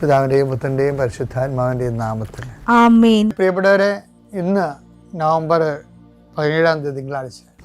പിതാവിന്റെയും പുത്രന്റെയും പരിശുദ്ധാത്മാവിന്റെയും നാമത്തിൽ. പ്രിയപ്പെട്ടവരെ ഇന്ന് നവംബർ പതിനേഴാം തീയതി തിങ്കളാഴ്ച.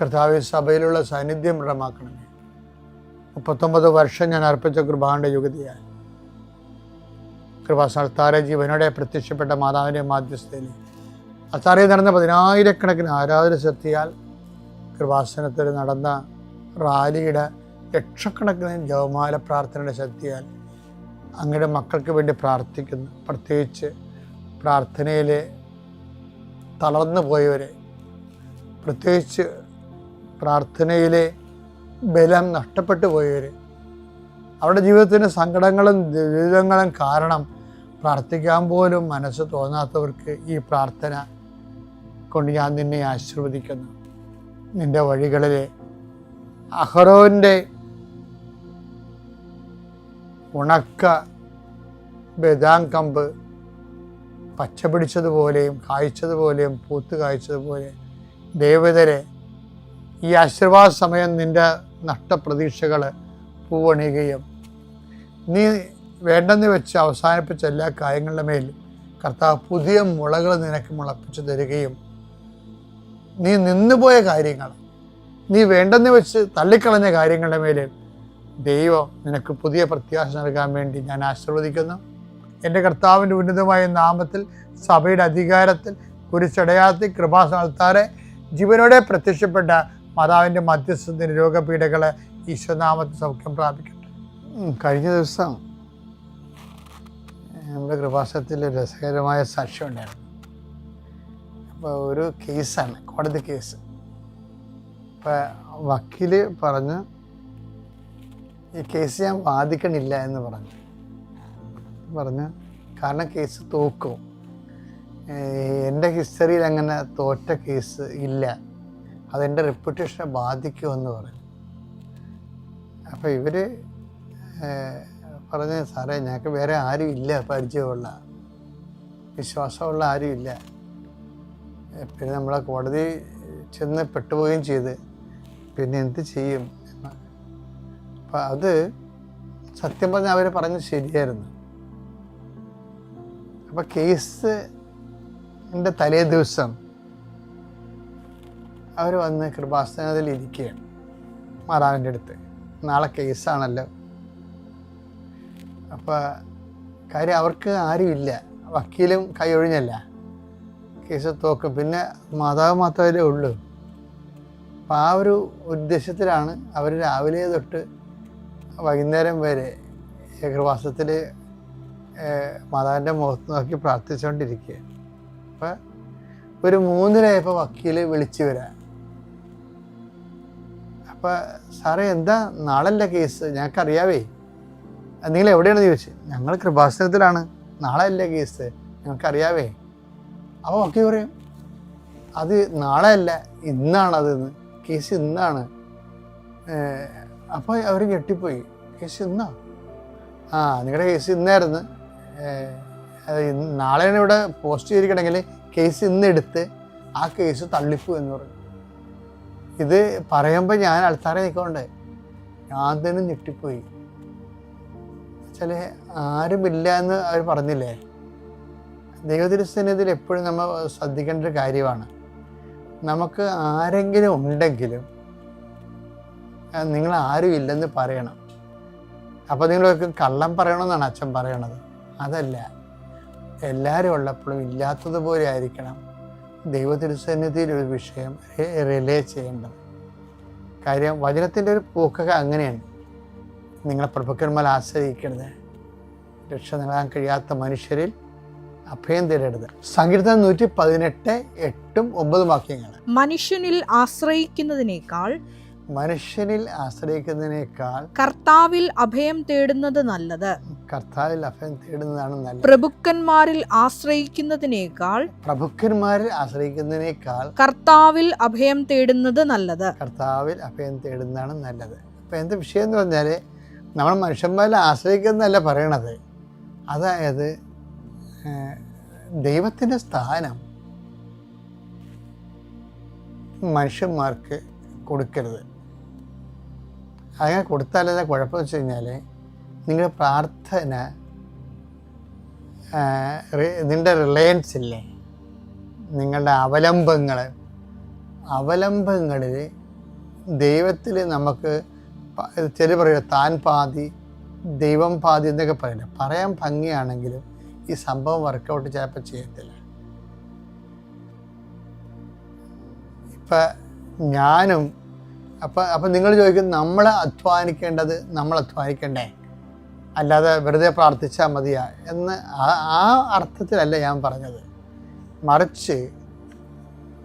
കർത്താവെ സഭയിലുള്ള സാന്നിധ്യം ദൃഢമാക്കണമേ. മുപ്പത്തൊമ്പത് വർഷം ഞാൻ അർപ്പിച്ച കൃപാന്റെ യുഗതിയായി കൃപാസ്ഥാന ജീവനോടെ പ്രത്യക്ഷപ്പെട്ട മാതാവിന്റെ മാധ്യസ്ഥയിൽ അത്താറയിൽ നടന്ന പതിനായിരക്കണക്കിന് ആരാധന ശക്തിയാൽ കൃപാസനത്തിൽ നടന്ന റാലിയുടെ ലക്ഷക്കണക്കിന് ജവമാല പ്രാർത്ഥനയുടെ ശക്തിയാൽ അങ്ങയുടെ മക്കൾക്ക് വേണ്ടി പ്രാർത്ഥിക്കുന്നു. പ്രത്യേകിച്ച് പ്രാർത്ഥനയിൽ തളർന്നു പോയവരെ പ്രത്യേകിച്ച് പ്രാർത്ഥനയിലെ ബലം നഷ്ടപ്പെട്ടു പോയവർ. അവരുടെ ജീവിതത്തിന് സങ്കടങ്ങളും ദുരിതങ്ങളും കാരണം പ്രാർത്ഥിക്കാൻ പോലും മനസ്സ് തോന്നാത്തവർക്ക് ഈ പ്രാർത്ഥന കൊണ്ട് ഞാൻ നിന്നെ ആശീർവദിക്കുന്നു. നിന്റെ വഴികളിൽ അഹ്റോന്റെ ഉണക്ക ബദാം കമ്പ് പച്ച പിടിച്ചതുപോലെയും കായ്ച്ചതുപോലെയും പൂത്ത് കായ്ച്ചതുപോലെ ദേവതരെ ഈ ആശീർവാദ സമയം നിന്റെ നഷ്ടപ്രതീക്ഷകൾ പൂവണിയുകയും നീ വേണ്ടെന്ന് വെച്ച് അവസാനിപ്പിച്ച എല്ലാ കാര്യങ്ങളുടെ മേൽ കർത്താവ് പുതിയ മുളകൾ നിനക്ക് മുളപ്പിച്ചു തരികയും നീ നിന്നുപോയ കാര്യങ്ങൾ നീ വേണ്ടെന്ന് വെച്ച് തള്ളിക്കളഞ്ഞ കാര്യങ്ങളുടെ മേൽ ദൈവം നിനക്ക് പുതിയ പ്രത്യാശ നൽകാൻ വേണ്ടി ഞാൻ ആശീർവദിക്കുന്നു. എന്റെ കർത്താവിന്റെ ഉന്നതമായ നാമത്തിൽ സഭയുടെ അധികാരത്തിൽ കുരിശടയാത്തി കൃപാസ്ഥാനത്താറെ ജീവനോടെ പ്രത്യക്ഷപ്പെട്ട മാതാവിന്റെ മധ്യസ്ഥത്തിന് രോഗപീഠകളെ ഈശ്വനാമത്തിൽ സൗഖ്യം പ്രാപിക്കട്ടെ. കഴിഞ്ഞ ദിവസം നമ്മുടെ കൃപാസനത്തിൽ രസകരമായ സാക്ഷ്യം ഉണ്ടായിരുന്നു. അപ്പോൾ ഒരു കേസാണ് കോടതി കേസ്. അപ്പോൾ വക്കീൽ പറഞ്ഞു ഈ കേസ് ഞാൻ വാദിക്കണില്ല എന്ന് പറഞ്ഞു. പറഞ്ഞു കാരണം കേസ് തോക്കും. എന്റെ ഹിസ്റ്ററിയിൽ അങ്ങനെ തോറ്റ കേസ് ഇല്ല. അതെന്റെ റെപ്യൂട്ടേഷനെ ബാധിക്കുമെന്ന് പറഞ്ഞു അപ്പോൾ ഇവർ പറഞ്ഞ സാറേ ഞങ്ങൾക്ക് വേറെ ആരും ഇല്ല പരിചയമുള്ള. വിശ്വാസമുള്ള ആരും ഇല്ല. പിന്നെ നമ്മളെ കോടതി ചെന്ന് പെട്ടുപോവുകയും ചെയ്ത് പിന്നെ എന്ത് ചെയ്യും. അപ്പം അത് സത്യം പറഞ്ഞാൽ അവർ പറഞ്ഞത് ശരിയായിരുന്നു. അപ്പം കേസ് എന്റെ തലേ ദിവസം അവർ വന്ന് കൃപാസ്ഥാനത്തിൽ ഇരിക്കുകയാണ് മാതാവിന്റെ അടുത്ത്. നാളെ കേസാണല്ലോ. അപ്പോൾ കാര്യം അവർക്ക് ആരുമില്ല. വക്കീലും കൈ ഒഴിഞ്ഞല്ല. കേസ് തോക്കും. പിന്നെ മാതാവ് മാത്രമല്ലേ ഉള്ളൂ. അപ്പം ആ ഒരു ഉദ്ദേശത്തിലാണ് അവർ രാവിലെ തൊട്ട് വൈകുന്നേരം വരെ കൃപാസത്തിൽ മാതാവിന്റെ മുഖത്ത് നോക്കി പ്രാർത്ഥിച്ചുകൊണ്ടിരിക്കുക അപ്പം ഒരു മൂന്നരയായപ്പോൾ വക്കീൽ വിളിച്ചു വരാം അപ്പം സാറേ എന്താ? നാളല്ല കേസ്? ഞങ്ങൾക്കറിയാവേ. നിങ്ങൾ എവിടെയാണ് ചോദിച്ചു? ഞങ്ങൾ കൃപാസനത്തിലാണ്. നാളെ അല്ലേ കേസ്? ഞങ്ങൾക്കറിയാവേ. അപ്പോൾ ഓക്കെ പറയും അത് നാളെ അല്ല ഇന്നാണ് അത് കേസ് ഇന്നാണ്. അപ്പോൾ അവർ ഞെട്ടിപ്പോയി. കേസ് ഇന്നാ? ആ നിങ്ങളുടെ കേസ് ഇന്നായിരുന്നു. നാളെയാണ് ഇവിടെ പോസ്റ്റ് ചെയ്തിരിക്കണമെങ്കിൽ കേസ് ഇന്ന് എടുത്ത് ആ കേസ് തള്ളിപ്പോ എന്ന് പറഞ്ഞു ഇത് പറയുമ്പോൾ ഞാൻ അൾത്താറെ നിൽക്കൊണ്ട് ഞാൻ തന്നെ ഞെട്ടിപ്പോയി. ചില ആരുമില്ല എന്ന് അവർ പറഞ്ഞില്ലേ? ദൈവതിരുസന്നിധിയിൽ എപ്പോഴും നമ്മൾ ശ്രദ്ധിക്കേണ്ട ഒരു കാര്യമാണ്. നമുക്ക് ആരെങ്കിലും ഉണ്ടെങ്കിലും നിങ്ങൾ ആരും ഇല്ലെന്ന് പറയണം. അപ്പോൾ നിങ്ങൾക്ക് കള്ളം പറയണമെന്നാണ് അച്ഛൻ പറയണത്. അതല്ല. എല്ലാവരും ഉള്ളപ്പോഴും ഇല്ലാത്തതുപോലെ ആയിരിക്കണം. ദൈവതിരുസന്നിധിയിൽ ഒരു വിഷയം റിലേ ചെയ്യേണ്ടത്. കാര്യം വചനത്തിന്റെ ഒരു പോക്കൊക്കെ അങ്ങനെയാണ്. നിങ്ങളെ പ്രഭുക്കന്മാർ ആശ്രയിക്കരുത്. രക്ഷ നേടാൻ കഴിയാത്ത മനുഷ്യരിൽ അഭയം തേടരുത്. സങ്കീർത്തനം നൂറ്റി പതിനെട്ട് എട്ടും ഒമ്പതും വാക്യങ്ങൾ മനുഷ്യനിൽ ആശ്രയിക്കുന്നതിനേക്കാൾ മനുഷ്യനിൽ ആശ്രയിക്കുന്നതിനേക്കാൾ കർത്താവിൽ അഭയം തേടുന്നത് നല്ലത്. കർത്താവിൽ അഭയം തേടുന്നതാണ് നല്ലത്. പ്രഭുക്കന്മാരിൽ ആശ്രയിക്കുന്നതിനേക്കാൾ പ്രഭുക്കന്മാരിൽ ആശ്രയിക്കുന്നതിനേക്കാൾ കർത്താവിൽ അഭയം തേടുന്നത് നല്ലത്. കർത്താവിൽ അഭയം തേടുന്നതാണ് നല്ലത്. അപ്പം എന്ത് വിഷയം എന്ന് പറഞ്ഞാൽ നമ്മൾ മനുഷ്യന്മാരിൽ ആശ്രയിക്കുന്നതല്ല പറയണത്. അതായത് ദൈവത്തിന്റെ ദൈവത്തിന്റെ സ്ഥാനം മനുഷ്യന്മാർക്ക് കൊടുക്കരുത്. അങ്ങനെ കൊടുത്താലേ കുഴപ്പമെന്ന് വെച്ച് കഴിഞ്ഞാൽ നിങ്ങളുടെ പ്രാർത്ഥന നിങ്ങളുടെ റിലയൻസ് ഇല്ലേ? നിങ്ങളുടെ അവലംബങ്ങൾ. അവലംബങ്ങളിൽ ദൈവത്തിൽ നമുക്ക് ചില പറയുക താൻ പാതി ദൈവം പാതി എന്നൊക്കെ പറയില്ല പറയാൻ ഭംഗിയാണെങ്കിലും ഈ സംഭവം വർക്കൗട്ട് ചിലപ്പോൾ ചെയ്യത്തില്ല. ഇപ്പം ഞാനും അപ്പം അപ്പം നിങ്ങൾ ചോദിക്കും നമ്മൾ അധ്വാനിക്കേണ്ടത് നമ്മൾ അധ്വാനിക്കണ്ടേ? അല്ലാതെ വെറുതെ പ്രാർത്ഥിച്ചാൽ മതിയാ? എന്ന് ആ അർത്ഥത്തിലല്ല ഞാൻ പറഞ്ഞത്. മറിച്ച്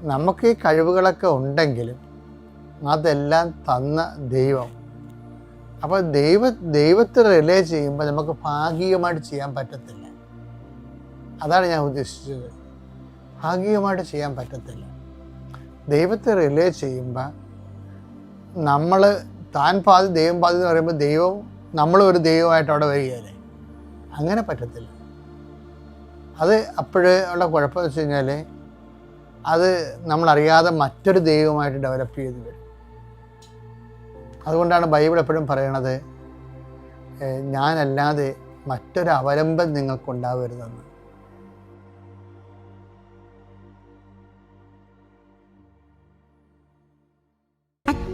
നമുക്ക് ഈ കഴിവുകളൊക്കെ ഉണ്ടെങ്കിലും അതെല്ലാം തന്ന ദൈവം. അപ്പോൾ ദൈവ ദൈവത്തെ റിലേ ചെയ്യുമ്പോൾ നമുക്ക് ഭാഗികമായിട്ട് ചെയ്യാൻ പറ്റത്തില്ല. അതാണ് ഞാൻ ഉദ്ദേശിച്ചത്. ഭാഗികമായിട്ട് ചെയ്യാൻ പറ്റത്തില്ല. ദൈവത്തെ റിലേ ചെയ്യുമ്പോൾ നമ്മൾ താൻ പാതി ദൈവം പാതി എന്ന് പറയുമ്പോൾ ദൈവം നമ്മളൊരു ഒരു ദൈവമായിട്ട് അവിടെ വരികയല്ലേ? അങ്ങനെ പറ്റത്തില്ല. അത് അപ്പോഴേ ഉള്ള കുഴപ്പമെന്ന് വെച്ച് കഴിഞ്ഞാൽ അത് നമ്മളറിയാതെ മറ്റൊരു ദൈവമായിട്ട് ഡെവലപ്പ് ചെയ്ത് വരും. അതുകൊണ്ടാണ് ബൈബിൾ എപ്പോഴും പറയണത് ഞാനല്ലാതെ മറ്റൊരു അവലംബം നിങ്ങൾക്കുണ്ടാവരുതെന്ന്.